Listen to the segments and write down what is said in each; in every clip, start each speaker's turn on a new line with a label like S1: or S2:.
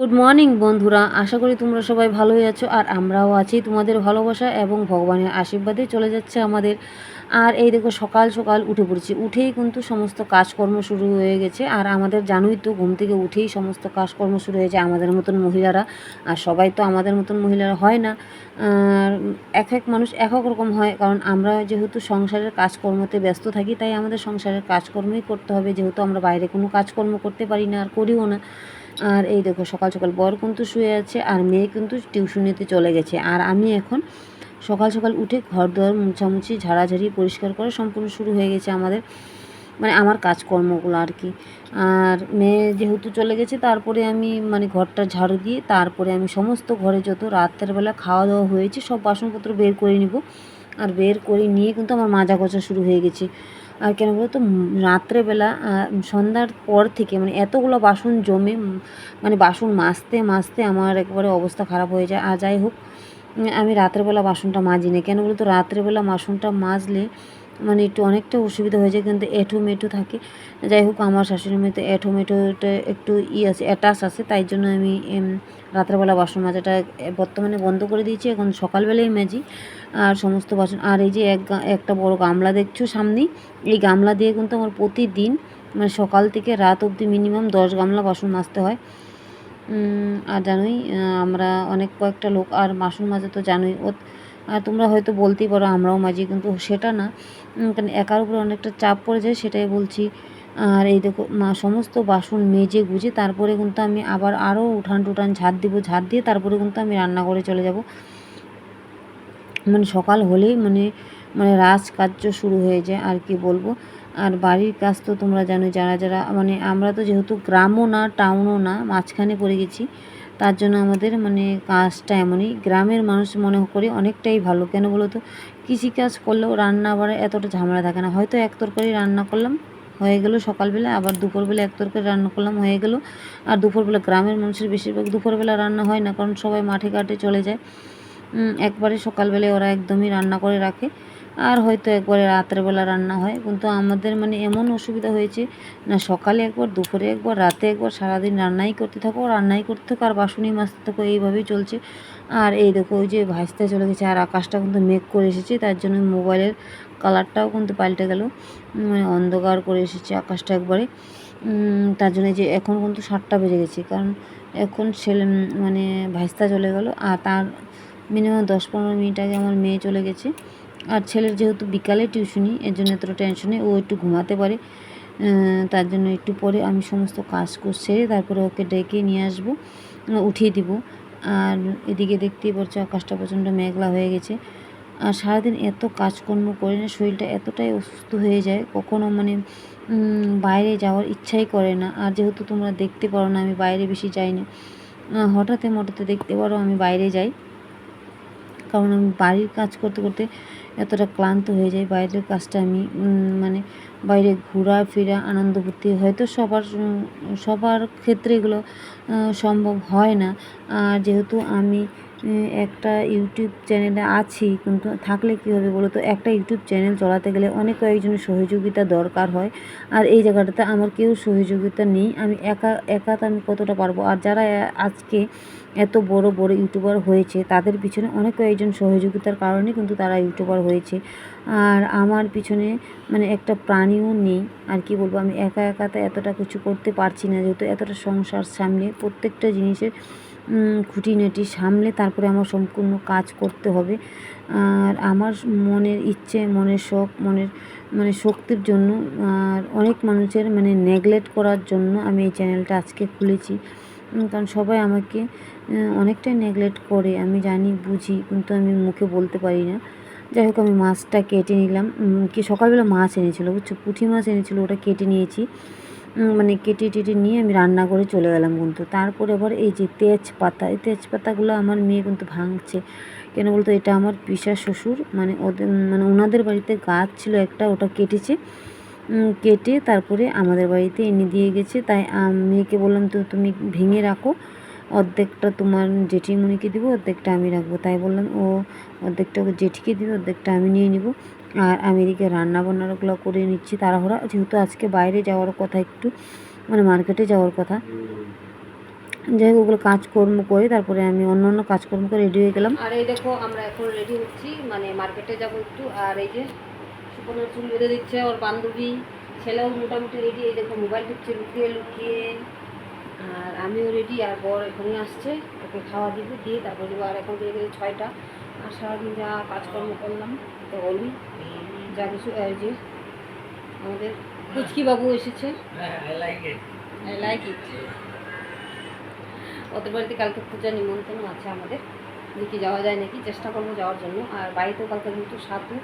S1: Good morning বন্ধুরা। আশা করি তোমরা সবাই ভালোই আছো, আর আমরাও আছি তোমাদের ভালোবাসা এবং ভগবানের আশীর্বাদে চলে যাচ্ছে আমাদের। আর এই দেখো, সকাল সকাল উঠে পড়েছি। উঠেই কিন্তু সমস্ত কাজকর্ম শুরু হয়ে গেছে, আর আমাদের জানোই তো ঘুম থেকে উঠেই সমস্ত কাজকর্ম শুরু হয়েছে আমাদের মতন মহিলারা। আর সবাই তো আমাদের মতন মহিলারা হয় না। এক এক মানুষ এক এক রকম হয়, কারণ আমরা যেহেতু সংসারের কাজকর্মতে ব্যস্ত থাকি, তাই আমাদের সংসারের কাজকর্মই করতে হবে। যেহেতু আমরা বাইরে কোনো কাজকর্ম করতে পারি না আর করিও না। আর এই দেখো, সকাল সকাল বর কিন্তু শুয়ে আছে আর মেয়ে কিন্তু টিউশনিতে চলে গেছে। আর আমি এখন সকাল সকাল উঠে ঘর দুয়ার মুছামুছি, ঝাড়াঝাড়ি পরিষ্কার করা সম্পূর্ণ শুরু হয়ে গেছে আমাদের মানে আমার কাজকর্মগুলো আর কি। আর মেয়ে যেহেতু চলে গেছে, তারপরে আমি মানে ঘরটা ঝাড়ু দিয়ে তারপরে আমি সমস্ত ঘরে যত রাতের বেলা খাওয়া দাওয়া হয়েছে, সব বাসনপত্র বের করে নিব। আর বের করে নিয়ে কিন্তু আমার মাজা গোছা শুরু হয়ে গেছে। আর কেন বলতো রাত্রেবেলা সন্ধ্যার পর থেকে মানে এতগুলো বাসন জমে মানে বাসন মাজতে মাজতে আমার একবারে অবস্থা খারাপ হয়ে যায়। আর যাই হোক আমি রাত্রেবেলা বাসনটা মাজি না কেন বলতো, রাত্রেবেলা বাসনটা মাজলে মানে একটু অনেকটা অসুবিধা হয়ে যায়, কিন্তু এঁঠো মেঠো থাকে। যাই হোক, আমার শাশুড়ি মেয়েতে এঁঠো মেঠোটা একটু ই আছে অ্যাটাচ আছে, তাই জন্য আমি রাত্রেবেলা বাসন মাজাটা বর্তমানে বন্ধ করে দিয়েছি, এখন সকালবেলায় মাজি। আর সমস্ত বাসন, আর এই যে এক একটা বড় গামলা দেখছ সামনেই, এই গামলা দিয়ে কিন্তু আমার প্রতিদিন মানে সকাল থেকে রাত অবধি মিনিমাম দশ গামলা বাসন মাজতে হয়। আর জানোই আমরা অনেক কয়েকটা লোক, আর বাসন মাজা তো জানোই ও আর তোমরা হয়তো বলতেই পারো, আমরাও মাজি, কিন্তু সেটা না। কারণ একার উপরে অনেকটা চাপ পড়ে যায়, সেটাই বলছি। আর এই দেখো সমস্ত বাসন মেজে গুজে তারপরে কিন্তু আমি আবার আরও উঠান টুঠান ঝাঁট দিব, ঝাঁট দিয়ে তারপরে কিন্তু আমি রান্না করে চলে যাব। মানে সকাল হলেই মানে মানে রাজকার্য শুরু হয়ে যায়, আর কি বলব। আর বাড়ির কাজ তো তোমরা জানো যারা যারা মানে আমরা তো যেহেতু গ্রামও না টাউনও না, মাঝখানে পড়ে গেছি। তার জন্য আমাদের মানে কাজটা এমনই। গ্রামের মানুষ মনে করি অনেকটাই ভালো। কেন বলো তো? কৃষিকাজ করলেও রান্না বাড়ে, এতটা ঝামেলা থাকে না। হয়তো এক তরকারি রান্না করলাম, হয়ে গেলো সকালবেলা। আবার দুপুরবেলা এক তরকারি রান্না করলাম, হয়ে গেলো। আর দুপুরবেলা গ্রামের মানুষের বেশিরভাগ দুপুরবেলা রান্না হয় না, কারণ সবাই মাঠে ঘাটে চলে যায়। একবারে সকালবেলায় ওরা একদমই রান্না করে রাখে। আর হয়তো একবারে রাত্রেবেলা রান্না হয়। কিন্তু আমাদের মানে এমন অসুবিধা হয়েছে, না সকালে একবার, দুপুরে একবার, রাতে একবার, সারাদিন রান্নাই করতে থাকো, রান্নাই করতে থাকো, আর বাসনই মাজতে থাকো এইভাবেই চলছে। আর এই দেখো, ওই যে ভাসতে চলে গেছে, আর আকাশটা কিন্তু মেঘ করে এসেছে, তার জন্য মোবাইলের কালারটাও কিন্তু পাল্টে গেল। মানে অন্ধকার করে এসেছে আকাশটা একবারে। তার জন্য যে এখন কিন্তু সাতটা বেজে গেছে, কারণ এখন ছেলে মানে ভাইস্তা চলে গেল। আর তার মিনিমাম দশ পনেরো মিনিট আগে আমার মেয়ে চলে গেছে। আর ছেলের যেহেতু বিকালে টিউশনি এর জন্য এতটা টেনশনে ও একটু ঘুমাতে পারে। তার জন্য একটু পরে আমি সমস্ত কাজ সেরে তারপরে ওকে ডেকে নিয়ে আসব উঠিয়ে দিব। আর এদিকে দেখতেই পাচ্ছ আকাশটা প্রচণ্ড মেঘলা হয়ে গেছে। আর সারাদিন এত কাজকর্ম করে না, শরীরটা এতটাই অসুস্থ হয়ে যায়, কখনো মানে বাইরে যাওয়ার ইচ্ছাই করে না। আর যেহেতু তোমরা দেখতে পারো না, আমি বাইরে বেশি যাই না। হঠাৎ মঠাতে দেখতে পারো আমি বাইরে যাই। কারণ আমি বাড়ির কাজ করতে করতে এতটা ক্লান্ত হয়ে যাই। বাইরের কাজটা আমি মানে বাইরে ঘোরা, ফেরা, আনন্দ ফুর্তি হয়তো সবার সবার ক্ষেত্রে এগুলো সম্ভব হয় না। আর যেহেতু আমি একটা ইউটিউব চ্যানেলে আছি, কিন্তু থাকলে কী হবে বলো তো একটা ইউটিউব চ্যানেল চলাতে গেলে অনেক কয়েকজনের সহযোগিতা দরকার হয়। আর এই জায়গাটাতে আমার কেউ সহযোগিতা নেই। আমি একা একা তো আমি কতটা পারব? আর যারা আজকে এত বড় বড় ইউটিউবার হয়েছে, তাদের পিছনে অনেক কয়েকজন সহযোগিতার কারণে কিন্তু তারা ইউটিউবার হয়েছে। আর আমার পিছনে মানে একটা প্রাণীও নেই। আর কি বলব, আমি একা, একাতে এতটা কিছু করতে পারছি না, যেহেতু এতটা সংসার সামনে প্রত্যেকটা জিনিসের খুঁটিনাটি সামলে তারপরে আমার সম্পূর্ণ কাজ করতে হবে। আর আমার মনের ইচ্ছে, মনের শখ, মনের মানে শক্তির জন্য, আর অনেক মানুষের মানে নেগলেক্ট করার জন্য আমি এই চ্যানেলটা আজকে খুলেছি। কারণ সবাই আমাকে অনেকটাই নেগলেক্ট করে। আমি জানি, বুঝি, কিন্তু আমি মুখে বলতে পারি না। যাই হোক, আমি মাছটা কেটে নিলাম। কি সকালবেলা মাছ এনেছিলো, বুঝছ? পুঁটি মাছ এনেছিলো, ওটা কেটে নিয়েছি। মানে কেটে টেটে নিয়ে আমি রান্না করে চলে গেলাম কিন্তু তারপরে আবার এই যে তেজপাতা, এই তেজপাতাগুলো আমার মেয়ে কিন্তু ভাঙছে। কেন বলতো, এটা আমার পিসা শ্বশুর মানে ওদের মানে ওনাদের বাড়িতে গাছ ছিল একটা, ওটা কেটেছে। কেটে তারপরে আমাদের বাড়িতে এনে দিয়ে গেছে। তাই মেয়েকে বললাম, তো তুমি ভেঙে রাখো, অর্ধেকটা তোমার জেঠিমণিকে দেবো, অর্ধেকটা আমি রাখব। তাই বললাম, ও, অর্ধেকটা ওকে জেঠিকে দিবে, অর্ধেকটা আমি নিয়ে নিব। আর আমি এদিকে রান্না বান্নাগুলো করে নিচ্ছি তাড়াহুড়া। যেহেতু আজকে বাইরে যাওয়ার কথা একটু মানে মার্কেটে যাওয়ার কথা। যাই হোক, ওগুলো কাজকর্ম করে তারপরে আমি অন্য অন্য কাজকর্ম করে রেডি হয়ে গেলাম। আর এই দেখো, আমরা এখন রেডি হচ্ছি মানে মার্কেটে যাব একটু। আর এই যে সুপর্ণার চুল বেঁধে দিচ্ছে, ওর বান্ধবী ছেলেও মোটামুটি রেডি এই দেখো, মোবাইল টিপছে, লুকিয়ে লুকিয়ে। আর আমিও রেডি আর বর এখনই আসছে। ওকে খাওয়া দিব দিয়ে তারপরে দেবো আর এখন বেজে গেছে ছয়টা। আর সারাদিন যা কাজকর্ম করলাম তো হলই যা কিছু যে আমাদের বাবু এসেছে। আই লাইক ইট ওদের বাড়িতে কালকে পূজা নিমন্ত্রণ আছে আমাদের। দেখি যাওয়া যায় নাকি চেষ্টা করব যাওয়ার জন্য। আর বাড়িতেও কালকে কিন্তু সাতু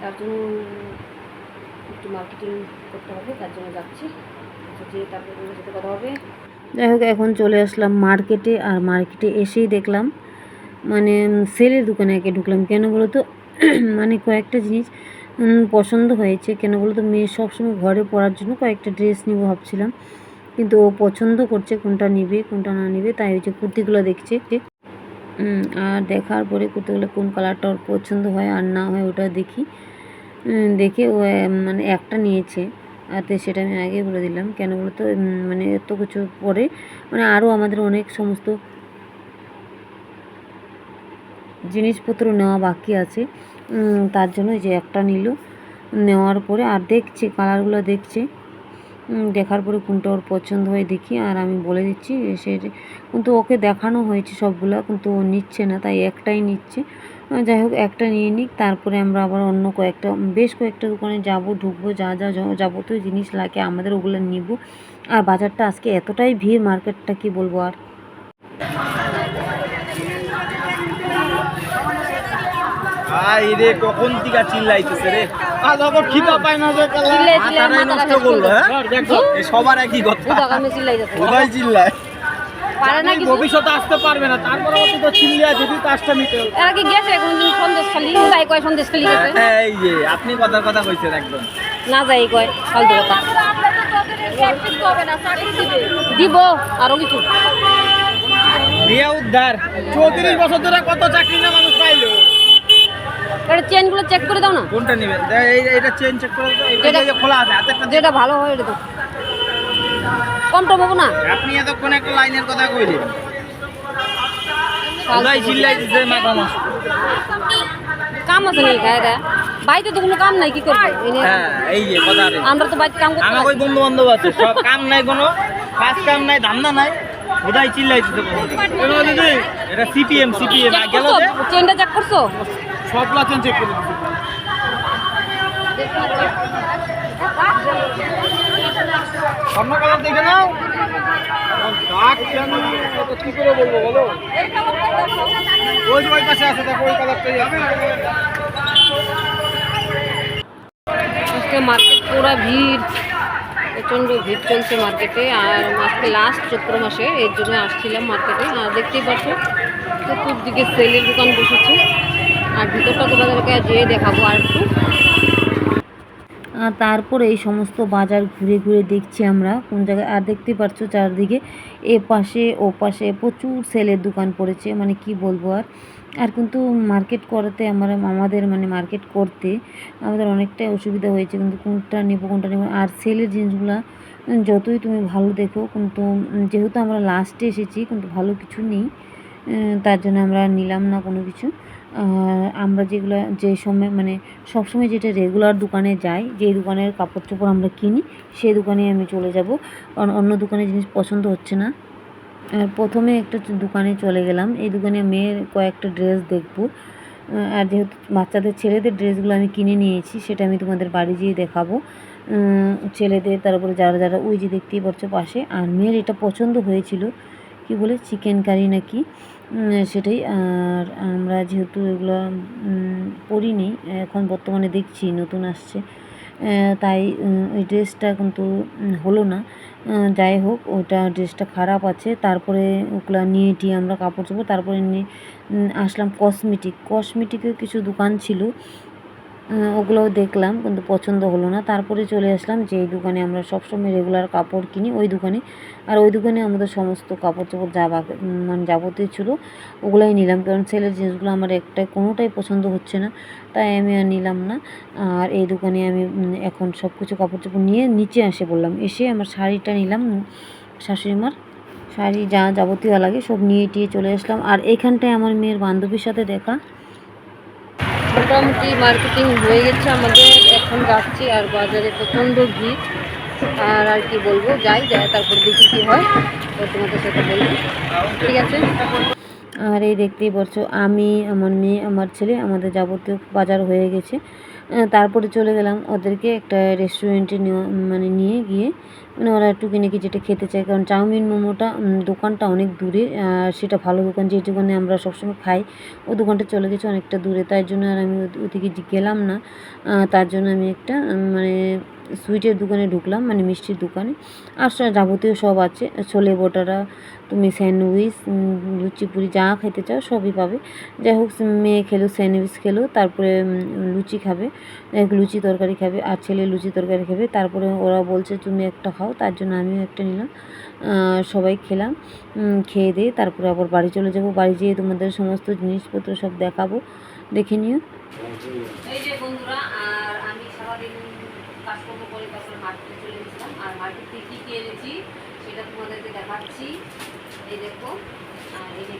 S1: তার জন্য একটু মার্কেটিং করতে হবে তার জন্য যাচ্ছি। যে তারপরে তোমার সাথে কথা হবে। যাই হোক, এখন চলে আসলাম মার্কেটে, আর মার্কেটে এসেই দেখলাম মানে সেলের দোকানে একে ঢুকলাম। কেন বলো তো মানে কয়েকটা জিনিস পছন্দ হয়েছে। কেন বলো তো মেয়ে সবসময় ঘরে পরার জন্য কয়েকটা ড্রেস নিব ভাবছিলাম। কিন্তু ও পছন্দ করছে কোনটা নিবে, কোনটা না নিবে, তাই হচ্ছে কুর্তিগুলো দেখছে। আর দেখার পরে কুর্তিগুলো কোন কালারটা ওর পছন্দ হয় আর না হয় ওটা দেখি। দেখে ও মানে একটা নিয়েছে। তো সেটা আমি আগে বলে দিলাম। কেন বলতো? মানে এত কিছু পরে মানে আরও আমাদের অনেক সমস্ত জিনিসপত্র নেওয়া বাকি আছে। তার জন্য যে একটা নিল। নেওয়ার পরে আর দেখছে, কালারগুলো দেখছে। দেখার পরে কোনটা ওর পছন্দ হয় দেখি। আর আমি বলে দিচ্ছি, সে কিন্তু ওকে দেখানো হয়েছে সবগুলো, কিন্তু ও নিচ্ছে না, তাই একটাই নিচ্ছে। যাই হোক একটা নিয়ে নিক তারপরে আমরা আবার অন্য কয়েকটা বেশ কয়েকটা দোকানে যাব ঢুকবো যা যা যাবতীয় জিনিস লাগে আমাদের ওগুলো নিব। আর বাজারটা আজকে এতটাই ভিড় মার্কেটটা কি বলব আর?
S2: রে কখন থেকে চিল্লাইতেছে রে?
S3: আর যখন খিদা পায় না যে কালা।
S1: চিল্লাই চিল্লাই
S2: মাথাটাই
S1: মাথা
S2: নষ্ট করল হ্যাঁ? সবার একই কথা।
S1: চিল্লাই পারে না কিছু।
S3: ভবিষ্যতে আসতে পারবে না। তারপরে অত তো চিল্লিয়া যদি কাজটা হবে
S1: এরা কি গেছে কোনদিন সন্দেশ খালি যাই কয় সন্দেশ খালি গেছে।
S2: হ্যাঁ, এই যে আপনি কথার কথা কইছেন একদম।
S1: না যাই কয় ফালতু কথা। দিব আরও কিছু।
S3: বিয়ে উদ্ধার চৌত্রিশ বছর ধরে কত চাকরি না মানুষ পাইলো?
S1: এটা চেনগুলো চেক করে দাও না।
S2: কোনটা এই এটা চেন চেক করে দাও এটা
S1: যেটা-
S2: খোলা আছে
S1: যেটা ভালো হয় এটা তো। কম টম হব না?
S2: আপনি এতক্ষণ একটা লাইনের কথা কইলেন।
S1: কাম আছে। নাকি? গায়ে বাড়িতে তো কোনো কাম নাই কি করব? এই
S2: হ্যাঁ যে কথা
S1: আমরা তো বাড়িতে কাম
S2: আমার ওই বন্ধু বান্ধব আছে সব কাম নাই কোনো কাজ কাম নাই ধান্দা নাই?
S3: এনো দিদি
S2: এটা সিপিএম সিপিএম গেল
S1: চেনটা চেক করছ?
S3: সব লাচেন চেক করে দিচ্ছি সামনে কালার দেখে নাও।
S1: ভিড় ভিড় চলছে মার্কেটে আর আজকে লাস্ট চৈত্র মাসে, এর জন্য আসছিলাম মার্কেটে আর দেখতেই পাচ্ছ, চতুর্দিকে সেলের দোকান বসেছে। আর ভিতরটা তোমাদেরকে যেয়ে দেখাবো আর একটু। আর তারপরে এই সমস্ত বাজার ঘুরে ঘুরে দেখছি আমরা, কোন জায়গায়, আর দেখতে পাচ্ছ চারদিকে এ পাশে, ও পাশে প্রচুর সেলের দোকান পড়েছে মানে কি বলব আর। আর কিন্তু মার্কেট করাতে আমার, আমাদের মানে মার্কেট করতে আমাদের অনেকটাই অসুবিধা হয়েছে, কিন্তু কোনটা নেব কোনটা নেব আর সেলের জিনিসগুলো, যতই তুমি ভালো দেখো, কিন্তু যেহেতু আমরা লাস্টে এসেছি, কিন্তু ভালো কিছু নেই তার জন্য আমরা নিলাম না কোনো কিছু। আমরা যেগুলো, যে সময় মানে সবসময় যেটা রেগুলার দোকানে যাই যেই দোকানের কাপড় চোপড় আমরা কিনি, সেই দোকানে আমি চলে যাব। কারণ অন্য দোকানে জিনিস পছন্দ হচ্ছে না। প্রথমে একটা দোকানে চলে গেলাম। এই দোকানে মেয়ের কয়েকটা ড্রেস দেখব। আর যেহেতু বাচ্চাদের, ছেলেদের ড্রেসগুলো আমি কিনে নিয়েছি, সেটা আমি তোমাদের বাড়ি যেয়ে দেখাবো। ছেলেদের, তারপরে যারা যারা, ওই যে দেখতেই পাচ্ছ পাশে। আর মেয়ের এটা পছন্দ হয়েছিল। কি বলে চিকেন কারি নাকি? সেটাই। আর আমরা যেহেতু এগুলো পরিনি এখন বর্তমানে দেখছি, নতুন আসছে। তাই ওই ড্রেসটা কিন্তু হলো না। যাই হোক, ওটা ড্রেসটা খারাপ আছে। তারপরে ওগুলা নিয়ে টিয়ে আমরা কাপড় চোপড়, তারপরে নিয়ে আসলাম কসমেটিক কসমেটিকের কিছু দোকান ছিল। ওগুলোও দেখলাম, কিন্তু পছন্দ হলো না। তারপরে চলে আসলাম যে দোকানে আমরা সবসময় রেগুলার কাপড় কিনি, ওই দোকানে। আর ওই দোকানে আমাদের সমস্ত কাপড় চোপড় যা মানে যাবতীয় ছিল, ওগুলাই নিলাম। কারণ ছেলের জিনিসগুলো আমার একটাই, কোনোটাই পছন্দ হচ্ছে না, তাই আমি আর নিলাম না। আর এই দোকানে আমি এখন সব কিছু কাপড় চোপড় নিয়ে নিচে আসে বললাম এসে আমার শাড়িটা নিলাম শাশুড়ি মার
S4: শাড়ি যা যাবতীয় লাগে সব নিয়ে টিয়ে চলে আসলাম। আর এইখানটায় আমার মেয়ের বান্ধবীর সাথে দেখা। মোটামুটি মার্কেটিং হয়ে গেছে আমাদের। এখন যাচ্ছি আর বাজারে প্রচণ্ড ভিড়। আর আর কি বলব? যাই যায় তারপর দেখি কী হয়। তো তোমাদের সাথে বলব ঠিক আছে? আর এই দেখতেই পারছ আমি, আমার মেয়ে, আমার ছেলে আমাদের যাবতীয় বাজার হয়ে গেছে। তারপরে চলে গেলাম ওদেরকে একটা রেস্টুরেন্টে নেওয়া মানে নিয়ে গিয়ে মানে ওরা একটু কিনে কি যেটা খেতে চায়, কারণ চাউমিন মোমোটা দোকানটা অনেক দূরে, আর সেটা ভালো দোকান, যে দোকানে আমরা সবসময় খাই, ও দোকানটা চলে গেছে অনেকটা দূরে, তাই জন্য আর আমি ওদিকে গেলাম না তার জন্য আমি একটা মানে সুইটের দোকানে ঢুকলাম মানে মিষ্টির দোকানে। আর যাবতীয় সব আছে, ছোলে বটারা, তুমি স্যান্ডউইচ লুচি পুরি যা খেতে চাও সবই পাবে। যাই হোক মেয়ে খেলো, স্যান্ডউইচ খেলো, তারপরে লুচি খাবে লুচি তরকারি খাবে, আর ছেলে লুচি তরকারি খাবে। তারপরে ওরা বলছে, তুমি একটা খাও। তার জন্য আমিও একটা নিলাম। সবাই খেলাম খেয়ে দিয়ে তারপরে আবার বাড়ি চলে যাব। বাড়ি যেয়ে তোমাদের সমস্ত জিনিসপত্র সব দেখাবো, দেখে নিও। এই যে বন্ধুরা আর আমি সারাদিন কাজকর্ম করে তারপরে মার্কেটে চলে গেছিলাম আর মার্কেট থেকে কী কী এনেছি সেটা তোমাদেরকে দেখাচ্ছি। এই দেখো আর এই যে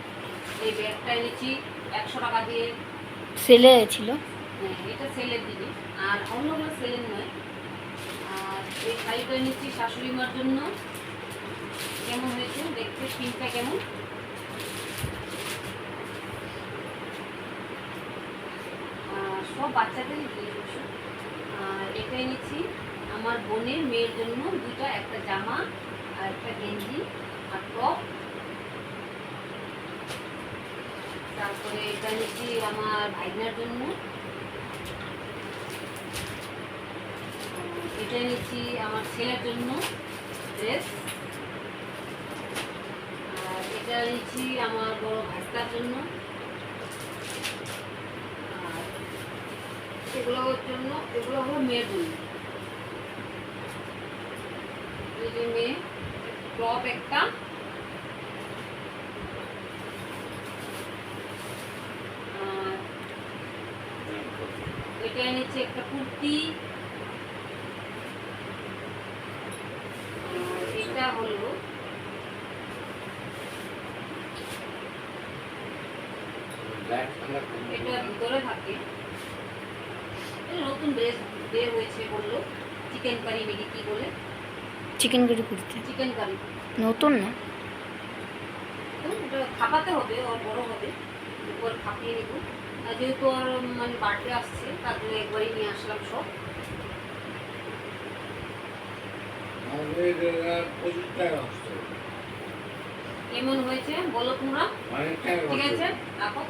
S4: এই ব্যাগটা এনেছি একশো টাকা দিয়ে।
S5: সেলে ছিল?
S4: হ্যাঁ, এটা সেলের দিকে আর অন্যগুলো সেলের নয়। আর এই শাড়িটা নিচ্ছি শাশুড়ি মার জন্য। কেমন হয়েছে দেখতে পিনটা কেমন? সব বাচ্চাদেরই জিনিস অবশ্য। আর এটাই নিচ্ছি আমার বোনের মেয়ের জন্য দুটা, একটা জামা আর একটা গেঞ্জি, আর টপ। তারপরে এটা নিচ্ছি আমার ভাইনার জন্য। এটা নিচ্ছি আমার ছেলের জন্য ড্রেস আর এটা নিচ্ছি আমার বড় ভাইটার জন্য। আর এগুলোর জন্য, এগুলো হলো মেয়ের জন্য। এই মেয়ে টপ একটা আর এটা নিচ্ছে একটা কুর্তি। এটা হলো এটা ভিতরে থাকে। নতুন ড্রেস বের হয়েছে বলল। চিকেন কারি নাকি কি বলে?
S5: চিকেন কারি করতে
S4: চিকেন কারি
S5: নতুন না?
S4: খাপাতে হবে ওর বড় হবে। একবার খাপিয়ে নেব। আর যেহেতু ওর মানে বার্থডে আসছে তার জন্য একবারই নিয়ে আসলাম সব। কেমন হয়েছে? বলো তোমরা। ঠিক আছে রাখো।